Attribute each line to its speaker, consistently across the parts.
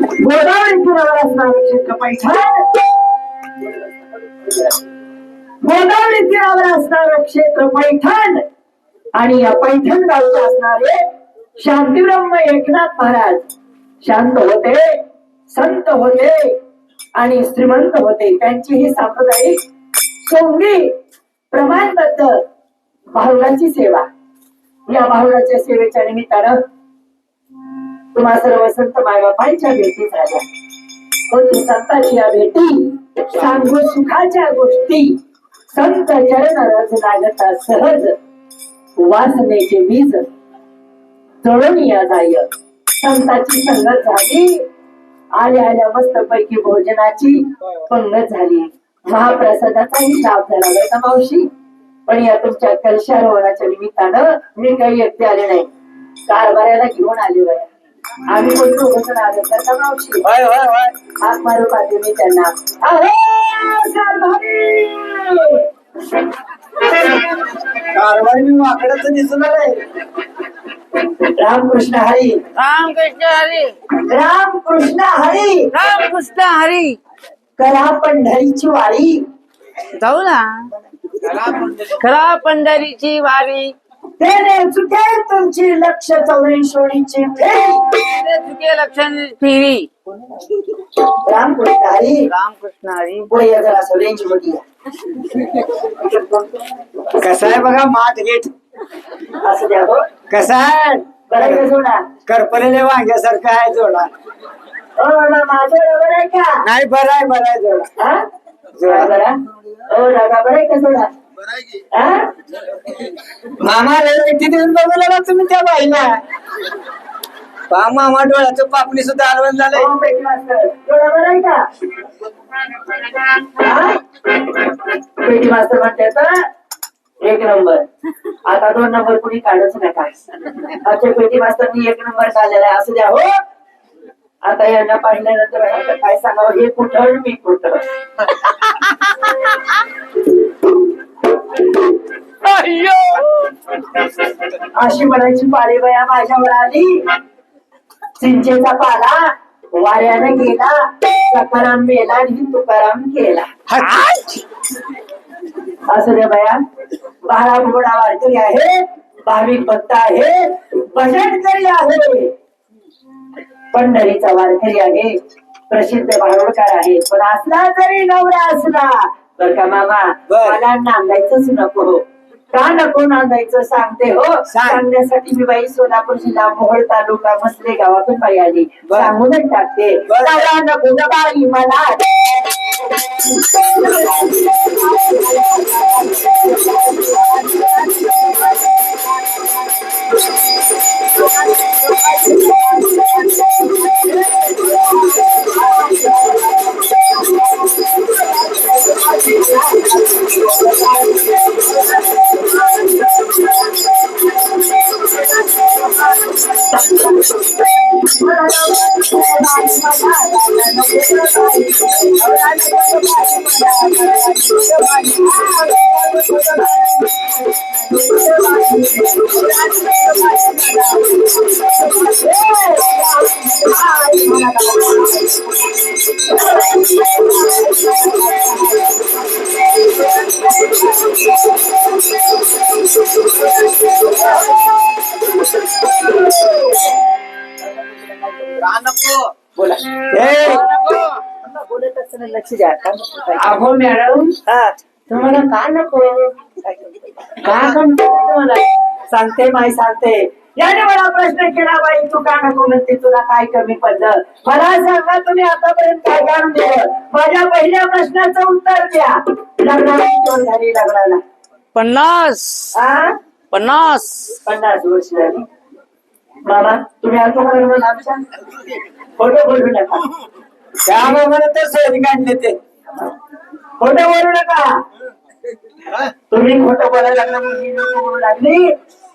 Speaker 1: गोदावरी तीरावर असणारे क्षेत्र पैठण गोदावरी तीरावर असणारं क्षेत्र पैठण आणि या पैठण गावचे असणारे शांतीब्रह्म एकनाथ महाराज. शांत होते संत होते आणि श्रीमंत होते. त्यांची ही सांप्रदायिक सोंगी प्रमाणबद्ध भावनाची सेवा. या भावनाच्या सेवेच्या निमित्तानं तुम्हा सर्व संत मायबापांच्या भेटी झाल्या. होती संतांची या भेटी सांगू सुखाच्या गोष्टी. संत चरण रज लागता सहज वासनेचे बीज. जळून या जाय. संताची संगत झाली. आल्या आल्या मस्त पैकी भोजनाची पंगत झाली. महाप्रसादाचाही लाभ झाला बरं का मावशी? पण या तुमच्या कलशारोहणाच्या निमित्तानं मी काही व्यक्ती आले नाही. कारभाराला घेऊन आले बरं. आम्ही आलो तर का मावशी.
Speaker 2: होय होय होय.
Speaker 1: हात मारू पाहते मी त्यांना? अहो कारभारी
Speaker 2: कारवाई मी वाकड्याचं दिसून आलंय
Speaker 1: रामकृष्ण हरी.
Speaker 3: रामकृष्ण हरी.
Speaker 1: रामकृष्ण हरी.
Speaker 3: रामकृष्ण हरी.
Speaker 1: करा पंढरीची वारी.
Speaker 3: जाऊ ना. खरा पंढरीची वारी.
Speaker 1: तेने चुकेल तुमची लक्ष फेरी
Speaker 3: चुके लक्षण फिरी
Speaker 1: रामकृष्ण हरी.
Speaker 3: रामकृष्ण हरी.
Speaker 1: पुढे या जरा.
Speaker 2: कसा आहे बघा माठ गेट
Speaker 1: असं द्या हो.
Speaker 2: कसा आहे?
Speaker 1: बरं का जोडा.
Speaker 2: करपलेले वांग्यासारखं आहे जोडा.
Speaker 1: हो ना माझं बरोबर आहे का?
Speaker 2: नाही बरं आहे बरं आहे जोडा.
Speaker 1: हा? जोडा बरा हो दादा बरं आहे का जोडा? हा
Speaker 2: मामा रे किती दिवस तुम्ही त्या बाईला? पहा मामा डोळ्याचं पापणी सुद्धा आलवण झालंय.
Speaker 1: हो, पेटी मास्तर. म्हणते तर एक नंबर. आता दोन नंबर कुणी काढच नका. अच्छा पेटी मास्तरनी एक नंबर काढलेला आहे असं द्या हो. आता यांना पाहिल्यानंतर काय सांगावं? हे कुठं मी कुठं? अशी म्हणायची पाळी बया माझ्यावर आली. चिंचेचा पाला वाऱ्याने गेला. सकाराम मेला आणि तुकाराम केला असं रे बया बाळा घोडा वारकरी आहे भाविक भक्त आहे भजनकरी आहे. पंढरीचा वारकरी आहे प्रसिद्ध भारोडकार आहे. पण असला जरी नवरा असला. बर का मामा
Speaker 2: बर.
Speaker 1: मला नांदायचंच नको हो का नको नांदायचं सांगते हो
Speaker 2: सांग.
Speaker 1: सांगण्यासाठी मी बाई सोलापूर जिल्हा मोहोळ तालुका मसले गावातून बाई आली
Speaker 2: बर.
Speaker 1: सांगूनच टाकते
Speaker 2: बर.
Speaker 1: नवरा नको ना बाई मला लक्ष द्या. अहो मॅडम.
Speaker 2: हा,
Speaker 1: तुम्हाला का नको? का म्हणते तुम्हाला? सांगते माई सांगते. याने मला प्रश्न केला बाई तू का नको म्हणते? तुला काय कमी पडलं? मला सांगा तुम्ही आतापर्यंत काय काढून दिलं माझ्या पहिल्या प्रश्नाचं उत्तर द्या. लग्नाला किती वर्ष झाली लग्नाला.
Speaker 3: पन्नास.
Speaker 1: हा
Speaker 3: पन्नास.
Speaker 1: पन्नास वर्ष झाली. मामा तुम्ही मला आमच्या खोटं बोलू नका.
Speaker 2: त्या मामाला तर सहज काढले ते.
Speaker 1: खोटं बोलू नका. तुम्ही खोटं बोलायला लागला मुलगी नको बोलू लागली.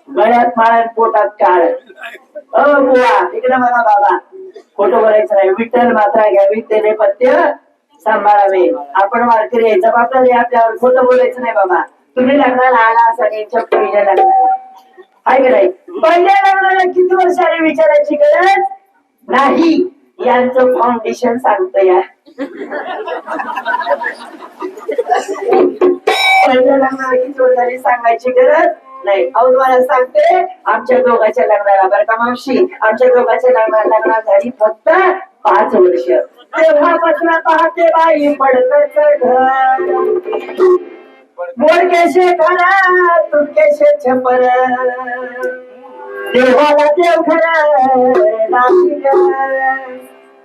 Speaker 1: गळ्यात माळ्यात पोटात काळ. अ बुवा इकडे बघा बाबा. खोटं बोलायचं नाही. विठ्ठल मात्रा घ्यावी त्याने पत्य सांभाळावे. आपण वारकरी आहे जबाबदारी आपल्यावर खोटं बोलायचं नाही बाबा. तुम्ही लग्नाला आला असा यांच्या पहिल्या लग्नाला आहे का नाही? पहिल्या लग्नाला किती वर्ष आली विचारायची गरज? नाही. यांचं फाउंडेशन सांगतो या जोडदारी सांगायची गरज नाही. अहो तुम्हाला सांगते आमच्या दोघाच्या लग्नाला बरं का मावशी? आमच्या दोघांच्या लग्ना झाली फक्त पाच वर्ष. तेव्हापासून पाहते बाई पडत घर. मोडकेशे खरा तुटकेशे छपर. देवाला देव खरा नाशिक.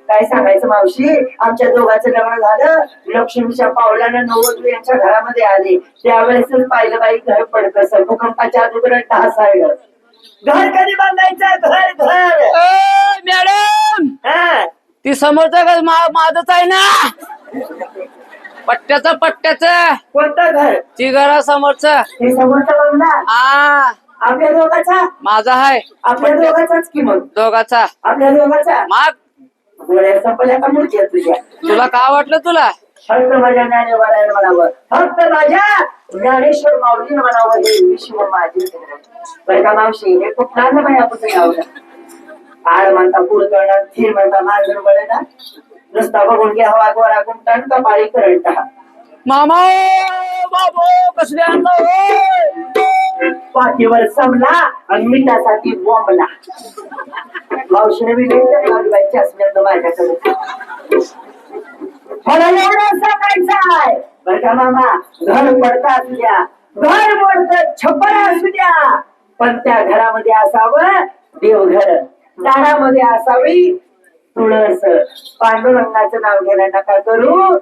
Speaker 1: काय सांगायचं मावशी? आमच्या दोघांचं लग्न झालं. लक्ष्मीच्या पावलानं नववधू यांच्या घरामध्ये आले. त्यावेळेसच पाहिलं बाई घर पडकस भूकंपाच्या अगोदर ढासाळलं. घर कधी बांधायचं? घर घर.
Speaker 3: मॅडम!
Speaker 1: हा.
Speaker 3: ती समोरचं घर मा- माझंच आहे ना? पट्ट्याचं पट्ट्याचं.
Speaker 1: कोणतं घर?
Speaker 3: ती घरा समोरचं.
Speaker 1: हे समोरचा
Speaker 3: आ
Speaker 1: आपल्या दोघाचा?
Speaker 3: माझा आहे.
Speaker 1: आपल्या दोघाचाच की मग?
Speaker 3: दोघाचा.
Speaker 1: आपल्या दोघाचा?
Speaker 3: मग
Speaker 1: का मूर्ती आहे तुझ्या.
Speaker 3: तुला काय वाटलं तुला?
Speaker 1: फक्त माझ्या ज्ञानेश्वरायला म्हणावं. फक्त माझ्या ज्ञानेश्वर माऊली म्हणावं हे विश्व माझे बरं का मावशी हे खूप लहान बाई आपण यावं आड म्हणता पूर करणार थीर म्हणता मार्गण बळे ना नुसता बघून घ्या हवा गोरा गुमटान कपाळी करंट.
Speaker 3: मामा बाबो कसले आणलं?
Speaker 1: पाठीवर समला आणि मिठासाठी बोंबला. मावशीने मी माझ्याकडे मला एवढं सांगायचं आहे बर का मामा घर पडता असू द्या. घर मोडत छप्पर असू द्या. पण त्या घरामध्ये असावं देवघर. दारामध्ये असावी तुळस. पांडुरंगाचं नाव घ्यायला नका करू.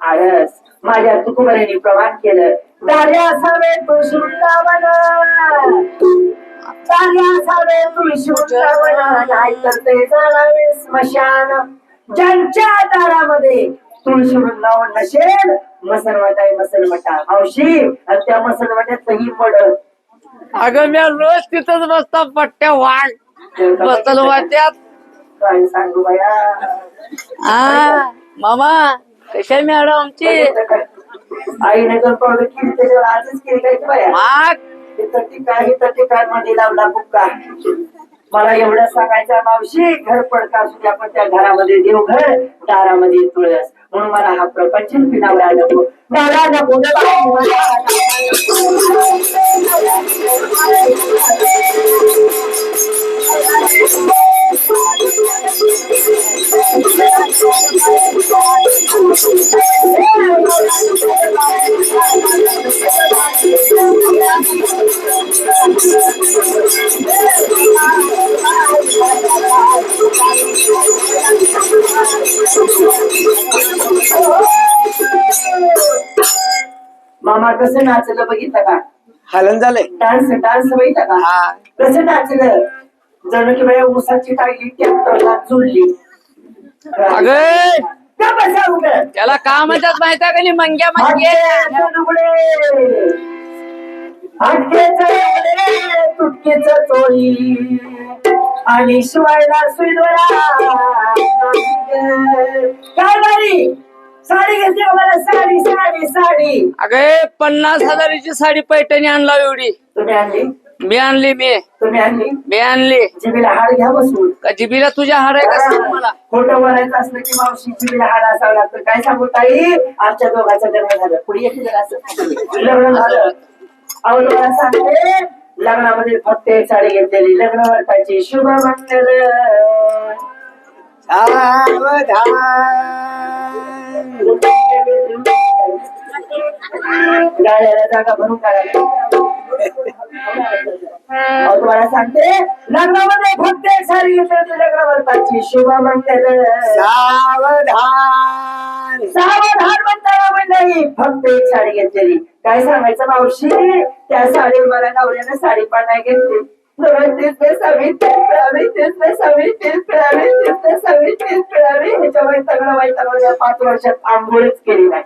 Speaker 1: आळस. माझ्या तुकुबऱ्यांनी प्रमाण केलं. दारे असावे तुळशी तुळशी ते जाणावे स्मशान ज्यांच्या दारामध्ये तुळशी वृंदावन नसेल मसलवट मसलवटा हौशी आणि त्या मसलवट्यात सही पडत
Speaker 3: अगं मी रोज तिथंच बसता पट्ट्या वाट बसत वाट्यात.
Speaker 1: काय सांगू बाया
Speaker 3: आ मामा कशा मॅडम आमची?
Speaker 1: आईने जर पडलं की त्याच्यावर आजच केली काय बाया? इथं टिका इथं ठिकाणमध्ये लावला बुक्का मला एवढं सांगायचं मावशी घर पडता असू द्या पण त्या घरामध्ये देवघर दारामध्ये तुळस. म्हणून मला हा प्रपंच पिनावर नको तो दादा नको ग कसं नाचलं बघितलं का?
Speaker 2: हलन झालंय.
Speaker 1: डान्स डान्स बघितलं का?
Speaker 3: हा.
Speaker 1: कसं नाचलं? जणू की बाया ऊसाची टाळली ट्रॅक्टरला जुळली.
Speaker 3: अगं!
Speaker 1: का बसा उगं?
Speaker 3: त्याला का म्हणतात माहिती आहे का नाही? मंग्या
Speaker 1: लुगडे, लुगडे, तुटकेचं चोळी. आणि शिवायला सुईदोरा काय बारी साडी घेतली मला साडी साडी साडी.
Speaker 3: अगे पन्नास हजाराची साडी पैठणी आणला एवढी.
Speaker 1: तुम्ही आणली?
Speaker 3: मी आणली मी.
Speaker 1: तुम्ही आणली?
Speaker 3: मी आणली.
Speaker 1: जिबीला हाड घ्या बसून.
Speaker 3: का जिबीला तुझ्या हार आहे का सांग मला.
Speaker 1: खोटं बोलायचं असलं की मावशी जिबीला हाड असावं लागतं. काय सांगू ताई? आमच्या दोघांचं लग्न झालं. पुढे असं लग्न झालं. मला सांगते. लग्नामध्ये फक्त एक साडी घेतलेली. लग्न वर्षाची शुभ मंगल
Speaker 2: सावधान
Speaker 1: गाड्याला जागा भरून काढायला तुम्हाला सांगते लग्नामध्ये फक्त एक साडी घेतली लग्न वर्षाची शुभ मंगल
Speaker 2: सावधान
Speaker 1: सावधान म्हणताना मंडळी. फक्त एक साडी घेतलेली काय सांगायचं मावशी? त्या साडीवर मला नवऱ्यानं साडी नाही घेतली. ते ह्याच्यामुळे सगळं वाईट या पाच वर्षात आंघोळच केली नाही.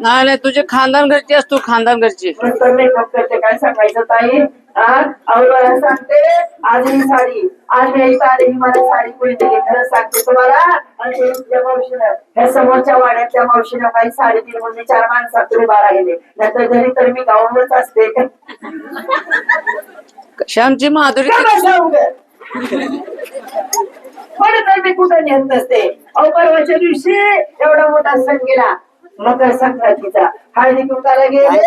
Speaker 3: नाही तुझे खानदान घरची असतो खानदान घरची.
Speaker 1: मेकअप करते काय सांगायचं ताई? मला सांगते आज ही साडी आज मी आले ही मला साडी कोणी दिली? खरं सांगते तुम्हाला आणि समोरच्या वाड्यातल्या मावशीनं काही साडेतीन म्हणजे चार माणसात उभा राहिले. नंतर घरी तर मी गाऊनच असते. का
Speaker 3: श्यामची माधुरी?
Speaker 1: पण तर मी कुठं नेत नसते. अहो परवाच्या दिवशी एवढा मोठा सण गेला. मकर संक्रांतीचा. हळदी कुंकाला गेले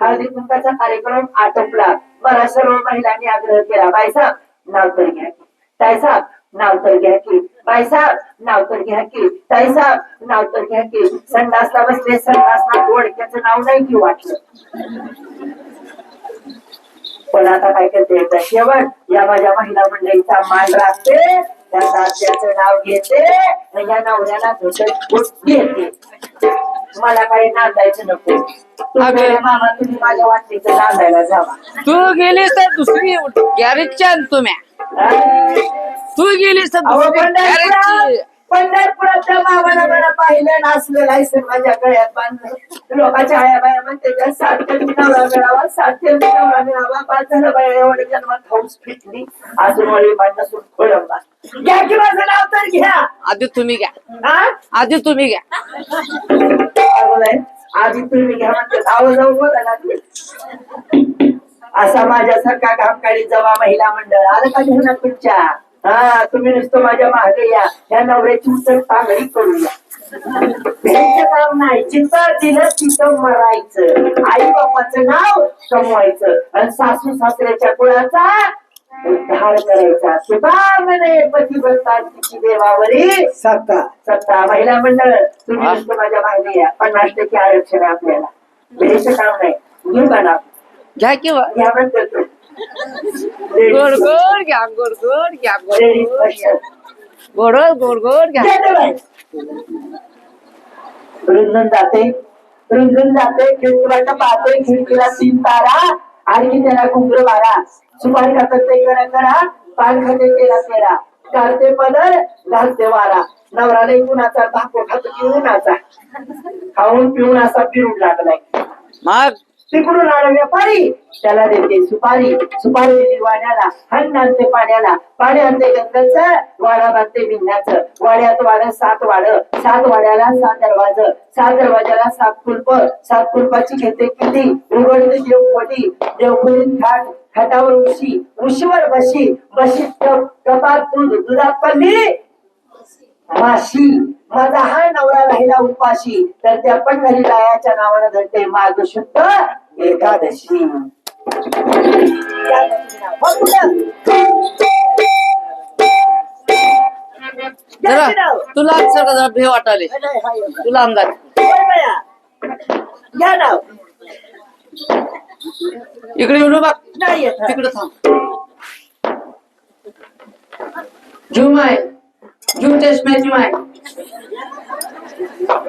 Speaker 1: हळदी कुंकाचा कार्यक्रम आटोपला. मला सर्व महिलांनी आग्रह केला. बाईसाहेब नाव तर घ्या की. ताईसाहेब नाव तर घ्या की. बाईसाहेब नाव तर घ्या की. ताईसाहेब नाव तर घ्या की. संडासला बसले संडासला गोडक्याचं नाव नाही की वाटलं. पण आता काय करते एकदा शेवट या माझ्या महिला मंडळीचा मान राखते त्या साध्याचं नाव घेते या नवऱ्याला भेटत घेते. मला काही नांदायचं नको. तुम्ही मामा तुम्ही माझ्या वाटणीचं नांदायला जावा.
Speaker 3: तू गेलीस तर दुसरी गॅरेजच्या तुम्ही. तू गेलीस तर
Speaker 1: अहो,
Speaker 3: दुसरी
Speaker 1: पंढरपुरात
Speaker 3: गॅरेजची.
Speaker 1: पंढरपुरातल्या मामाला मला पाहिलं नाचलेलं आहे माझ्या गळ्यात बांधलं. लोकांच्या आया बाया म्हणते त्या कधी नवरा मिळावा कधी नवरा मिळावा. पाच झालं बाया एवढे जन्मात हौस फिटली. अजून वळी मांडणं सुट खोळंबा घ्या की माझं नाव तर घ्या.
Speaker 3: आधी तुम्ही घ्या.
Speaker 1: हा?
Speaker 3: आधी तुम्ही घ्या.
Speaker 1: काय बोलाय? आधी तुम्ही घ्या म्हणते जाऊ बोला लागले असा माझ्यासारखा कामकारी जमा महिला मंडळ आलं का घेणार तुमच्या हा तुम्ही नुसतं माझ्या मागे या. ह्या नवऱ्याची उचल चांगली करूया या. काम नाही चिंता दिलं तिथं मरायचं. आई बापाचं नाव कमवायचं. आणि सासू सासऱ्याच्या कुळाचा उद्धार करायचा. सुद्धा म्हणे पतिव्रता तिची देवावरी?
Speaker 2: सत्ता.
Speaker 1: सत्ता. महिला मंडळ तुम्ही नुसतं माझ्या मागे या. पन्नास टक्के आरक्षण आहे आपल्याला. घ्यायचं काम नाही. घेऊ ना
Speaker 3: घ्या किंवा?
Speaker 1: यावर करतो
Speaker 3: गोड गोड घ्या गोड गोड घ्या गोड गोड. गोड घ्या.
Speaker 1: रुंजून जाते. रुंजून जाते. खिडकीला पाहते. खिडकीला तीन तारा. आणि त्याला घुंगर मारा सुपारी खातात ते करा करा. पान खाते तेला तेरा काढते पदर घालते वारा. नवरा नाही कुणाचा धाको खातो की उन्हाचा. खाऊन पिऊन असा पिऊन लागलाय.
Speaker 3: मग?
Speaker 1: तिकडून आला व्यापारी त्याला देते सुपारी. सुपारी देते वाड्याला हन्न आणते पाण्याला. पाणी आणते गंगाचं वाडा बांधते बिंध्याचं वाड्यात वाड सात वाड सात वाड्याला सात दरवाज. सात दरवाजाला सात कुलप. सात कुलपाची घेते किती? उघडते देवपटी देवखोटीत थाट खाटावर उशी. उशीवर बशी. बशी कपात दूध. दुधात पल्ली माशी. माझा हा नवरा राहिला उपाशी. तर त्या पण घरी लायाच्या नावानं धरते माग शुद्ध एकादशी.
Speaker 3: जरा तुला सर जरा भे वाटाले. तुला
Speaker 1: नाव
Speaker 3: इकडे येऊ बघ
Speaker 1: नाही.
Speaker 3: तिकडे थांब. झुम आहे. झुम चष्म्याची माय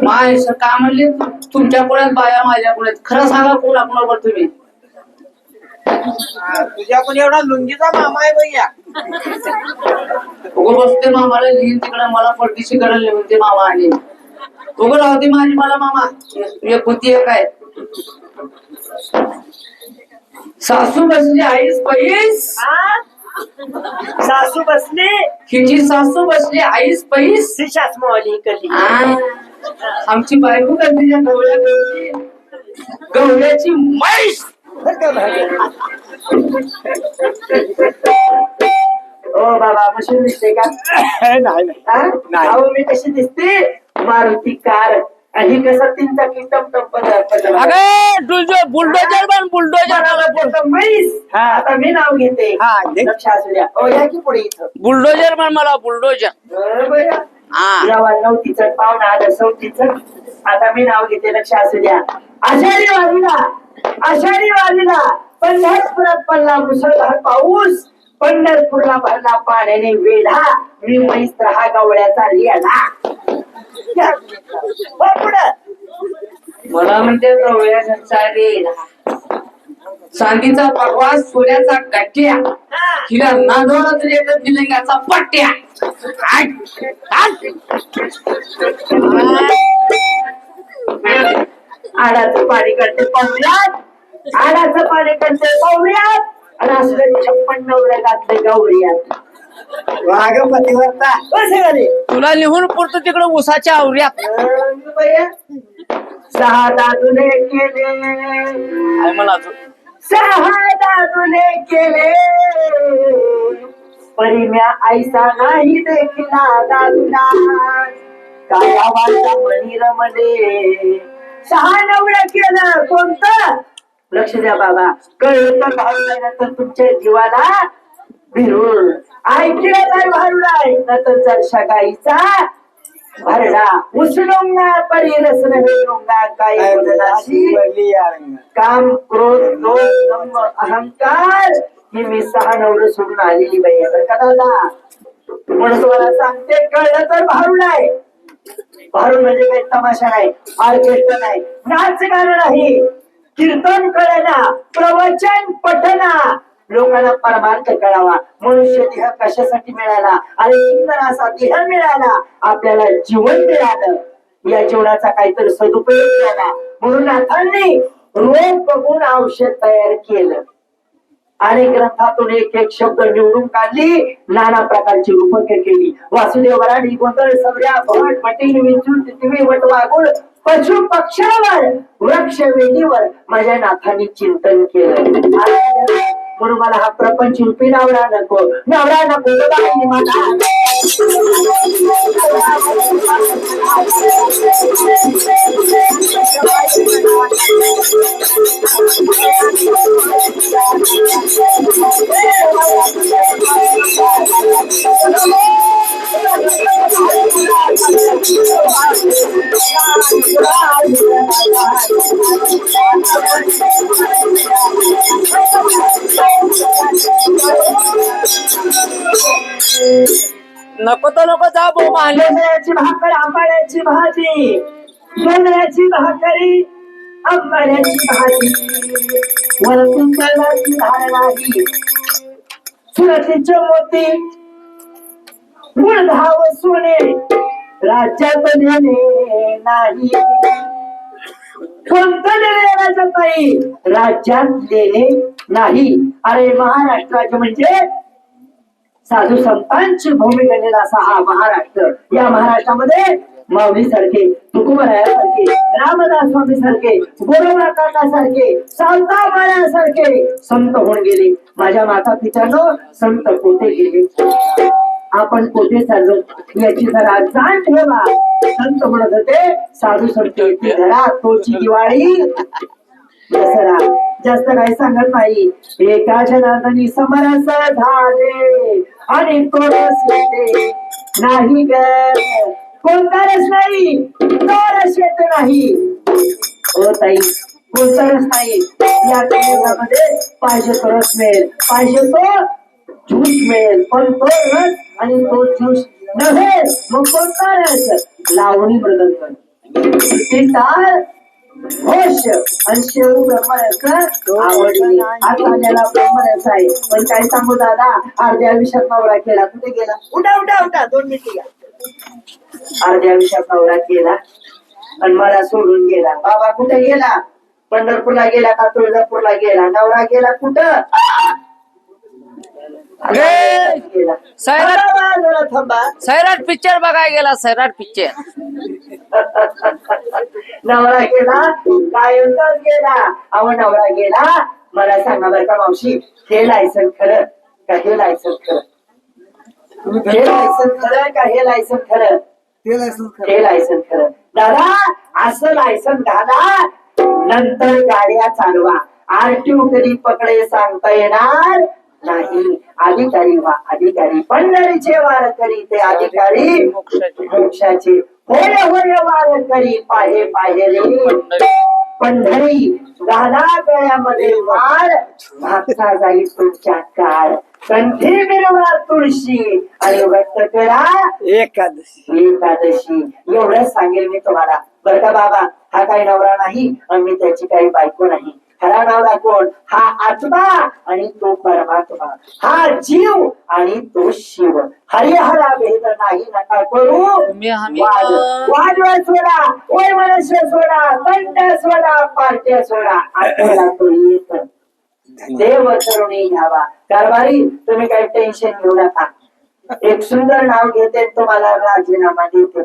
Speaker 3: माय सर काय म्हणले? तुमच्या पुढ्यात बाया माझ्या पुढ्यात खरं सांगा कोण आपणावर तुम्ही?
Speaker 2: तुझ्या पण एवढा लुंगीचा मामा आहे भैया.
Speaker 3: उगं बसते मामाला लिहिन तिकडे मला पडदिशी करायला लिहून ते मामा आले उगं राहते माझी मला मामा. एक होती एक आहे. सासू बसली आईस पैस?
Speaker 1: सासू बसली?
Speaker 3: हिची सासू बसली आईस पैस.
Speaker 1: शिशाच मोली कधी
Speaker 3: आमची बायको? गवळ्याची म्हैस!
Speaker 1: ओ बाबा दिसते का?
Speaker 2: नाही नाही.
Speaker 1: अहो मी कशी दिसते? मारुती कार. आणि कसं तीन चाकी टमटम पदार्थ
Speaker 3: अगे तुझं बुलडोजर पण बुलडोजर.
Speaker 1: म्हैस.
Speaker 2: हा.
Speaker 1: आता मी नाव घेते.
Speaker 2: हा.
Speaker 1: लक्ष असू द्या. ओ या की पुढे इथं.
Speaker 3: बुलडोजर पण मला बुलडोजर.
Speaker 1: बरोबर आहे. नव्हतीच पाहुणा आलं सवतीच आता मी नाव घेते लक्ष असू द्या. आषाढी वारीला आषाढी वारीला पंढरपुरात पडला मुसळधार पाऊस. पंढरपूरला भरला पाण्याने वेढा. मी मैस्त्र हा गवळ्याचा पुढं.
Speaker 3: मला म्हणते गवळ्याचा रेला चांदीचा प्रवास सोन्याचा गट्ट्या हिला नागवला तर येतं दिलिंगाचा पट्ट्या.
Speaker 1: आडाचं पाणी करते पाहुण्यात. आडाचं पाणी करते पाहुण्यात. आणि असलं छप्पन नवऱ्या घातले गौरियात
Speaker 3: तुला लिहून पुरतो तिकडे उसाच्या आवऱ्यात
Speaker 1: सहा दादुने केले.
Speaker 3: मला.
Speaker 1: सहा दादुने केले. परिम्या आईसा नाही देखिला दादूला काय आवाजा मणी रमले सहा नवडं केलं कोणतं? लक्ष द्या बाबा. कळलं तर भावल्यानंतर तुमच्या जीवाला भिरूळ ऐकलं भारूळ आहे नंतर जर शगाईचा भरडा. उचलूंगा परी रस नव्हे काय बोलनाशी काम क्रोध लोभ अहंकार. ही मी सहा नवरं सोडून आलेली बाई आहे. बरं का दादा? म्हणून तुम्हाला सांगते कळलं तर भारून आहे. भारून म्हणजे काही तमाशा नाही ऑर्केस्ट्रा नाही नाच गाणं नाही. कीर्तन कळना प्रवचन पठना. लोकांना परमार्थ कळावा. मनुष्य देह कशासाठी मिळाला? आणि सुंदर असा देह मिळाला. आपल्याला जीवन मिळालं. या जीवनाचा काहीतरी सदुपयोग झाला. म्हणून नाथांनी रोग बघून औषध तयार केलं. अनेक ग्रंथातून एक एक शब्द निवडून काढली नाना प्रकारची रूपके केली. वासुदेव वराडी गोंधळ सवऱ्या भट पटी विंचून तिथवी वट वागुळ पशु पक्षावर वृक्ष वेलीवर माझ्या नाथांनी चिंतन केलं. म्हणून मला हा प्रपंच रूपी नवरा नको. नवरा नको ग बाई मला.
Speaker 2: नको तर नको जा भाऊ माले
Speaker 1: जोंधळ्याची भाकर आंबाड्याची भाजी जोंधळ्याची भाकरी आंबाड्याची भाजी. वरतून तळाची धार नाही सुरतीचे मोती गुण धाव सोने राज्यात नेणे नाही. कोणतं देणे नाही? राज्यात देणे नाही. अरे महाराष्ट्राचे म्हणजे साधू संतांची भूमी गेलेला असा हा महाराष्ट्र. या महाराष्ट्रामध्ये माऊली सारखे तुकुबरायासारखे रामदास स्वामी सारखे गोरवरा काका सारखे सावता सारखे संत होऊन गेले. माझ्या माता पित्यानं संत कोठे गेले आपण कोठे चाललो? याची जरा जाण ठेवा. संत म्हणत होते साधू संत येते घरा तोची दिवाळी दसरा. जास्त काही सांगत नाही. एका जनार्दनी समरस झाले आणि कोरस येते. नाही ग. कोणता नाही? कोरस येत नाही. हो ताई कोणता नाही? या कलियुगामध्ये पाहिजे तो रस मिळेल. पाहिजे तो ज्यूस मिळेल. पण तो रस आणि तो ज्यूस नव्हे मग कोणता रस लावणी मृदंग टाळ होश आणि शेव ब्रह्मरस आवडली आता आलेला ब्रह्मरस आहे. पण काय सांगू दादा? अर्ध्या आयुष्यात नवरा केला. कुठे गेला? उठा उठा उठा. दोन मिनिटं या अर्ध्या आयुष्यात नवरा केला. आणि मला सोडून गेला. बाबा कुठे गेला? पंढरपूरला गेला का तुळजापूरला गेला? नवरा गेला कुठं?
Speaker 2: सैराट! सैराट पिक्चर बघायला गेला सैराट पिक्चर
Speaker 1: नवरा गेला कायमचाच गेला. अहो नवरा गेला. मला सांगा बरं का मावशी हे लायसन खरं का हे लायसन खरं? हे लायसन खरं का हे लायसन खरं? हे लायसन खरं. दादा असं लायसन घाला. नंतर गाड्या चालवा. आरटीओ कधी पकडे सांगता येणार. नाही. अधिकारी वा अधिकारी. पंढरीचे वार करी ते अधिकारी
Speaker 2: मोक्षाचे.
Speaker 1: होय होय वार करी. पाहे पाहे रे. पंढरी घाला गळ्यामध्ये वार. भागता जाई तुमच्या काळ. कंठी मिरवा तुळशी. आणि व्रत करा.
Speaker 2: एकादशी.
Speaker 1: एकादशी. एवढंच सांगेल मी तुम्हाला. बरं का बाबा? हा काही नवरा नाही. आणि मी त्याची काही बायको नाही. खरा नवरा कोण हा आत्मा आणि तो परमात्मा. हा जीव आणि तो शिव. हरिहरा भेद नाही नका करू. वादळ सोडा ओय मनुष्य सोडा कंठ सोडा पार्ट्या सोडा. आत्म्याला तो येत देव करुणी घ्यावा. कारभारी तुम्ही काही टेन्शन घेऊ नका. एक सुंदर नाव घेते तुम्हाला राजीनामा देते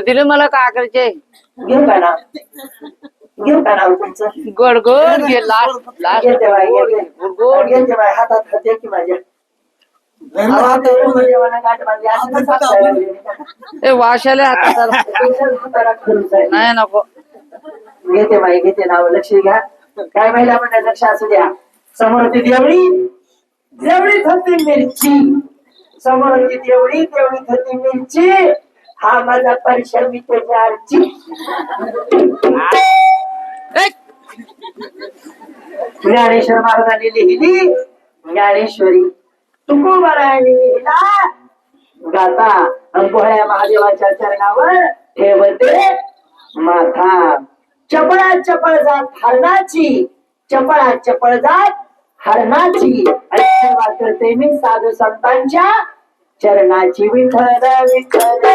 Speaker 2: दिले मला काकरचे
Speaker 1: घेऊ का नाव? घेऊ का नाव तुमचं
Speaker 2: गोड गोड घे लास्ट लास्ट.
Speaker 1: घेते बाई
Speaker 2: गोड
Speaker 1: बाई हातात हाते की माझ्या अहो, आता एवढं देवाला गाठ बांधली, असं कसं आपल्याला लागली?
Speaker 3: ए वाशाले आता
Speaker 1: हाताला आहे.
Speaker 3: नाही नको.
Speaker 1: घेते बाई घेते नाव लक्ष घ्या. काय महिला म्हणजे लक्ष असू द्या. समोर ती देवळी देवळी होती मिरची. समोर ती देवळी देवळी होती मिरची. हा माझा परिसर मी त्याच्या आरची. ज्ञानेश्वर महाराजांनी लिहिली. ज्ञानेश्वरी तुकोबारायणी लिहिला गाता अंबोळ्या महादेवाच्या चरणावर ठेवते माथा. चपळा चपळ जात हरणाची. चपळा चपळ जात हरणाची. सेवा करते मी साधू संतांच्या चरणाची विठल विठल